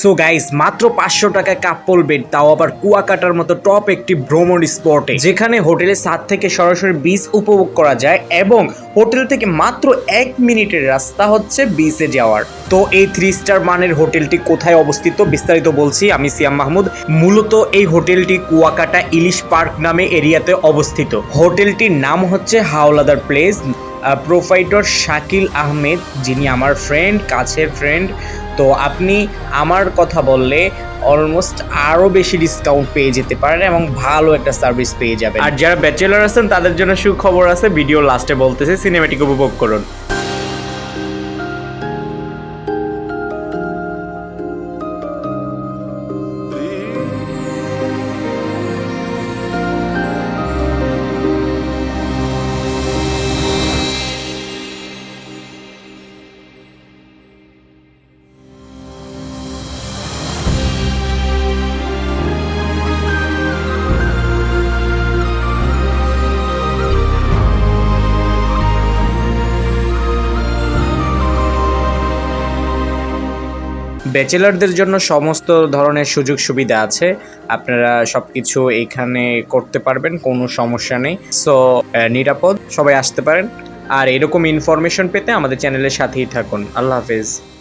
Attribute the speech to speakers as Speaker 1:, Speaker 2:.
Speaker 1: So guys মাত্র পাঁচশো টাকায় কাপ্পল বেড, তাও আবার কুয়াকাটার মতো টপ একটি ভ্রমণ স্পটে যেখানে হোটেলের ছাদ থেকে সরাসরি বিচ উপভোগ করা যায় এবং হোটেল থেকে মাত্র এক মিনিটের রাস্তা হচ্ছে বিচে যাওয়ার। তো এই থ্রি স্টার মানের হোটেলটি কোথায় অবস্থিত বিস্তারিত বলছি, আমি সিয়াম মাহমুদ। মূলত এই হোটেলটি কুয়াকাটা ইলিশ পার্ক নামে এরিয়াতে অবস্থিত। হোটেলটির নাম হচ্ছে হাওলাদার প্লেস প্রোফাইটর শাকিল আহমেদ, যিনি আমার ফ্রেন্ড কাছের ফ্রেন্ড তো আপনি আমার কথা বললে অলমোস্ট আরও বেশি ডিসকাউন্ট পেয়ে যেতে পারেন এবং ভালো একটা সার্ভিস পেয়ে যাবেন। আর যারা ব্যাচেলার আছেন, তাদের জন্য সুখবর আছে ভিডিও লাস্টে বলতেছে সিনেমেটিক উপভোগ করুন। ব্যাচেলারদের জন্য সমস্ত ধরনের সুযোগ সুবিধা আছে। আপনারা সব কিছু এখানে করতে পারবেন, কোনো সমস্যা নেই। সো নিরাপদ, সবাই আসতে পারেন। আর এরকম ইনফরমেশন পেতে আমাদের চ্যানেলের সাথেই থাকুন। আল্লাহ হাফেজ।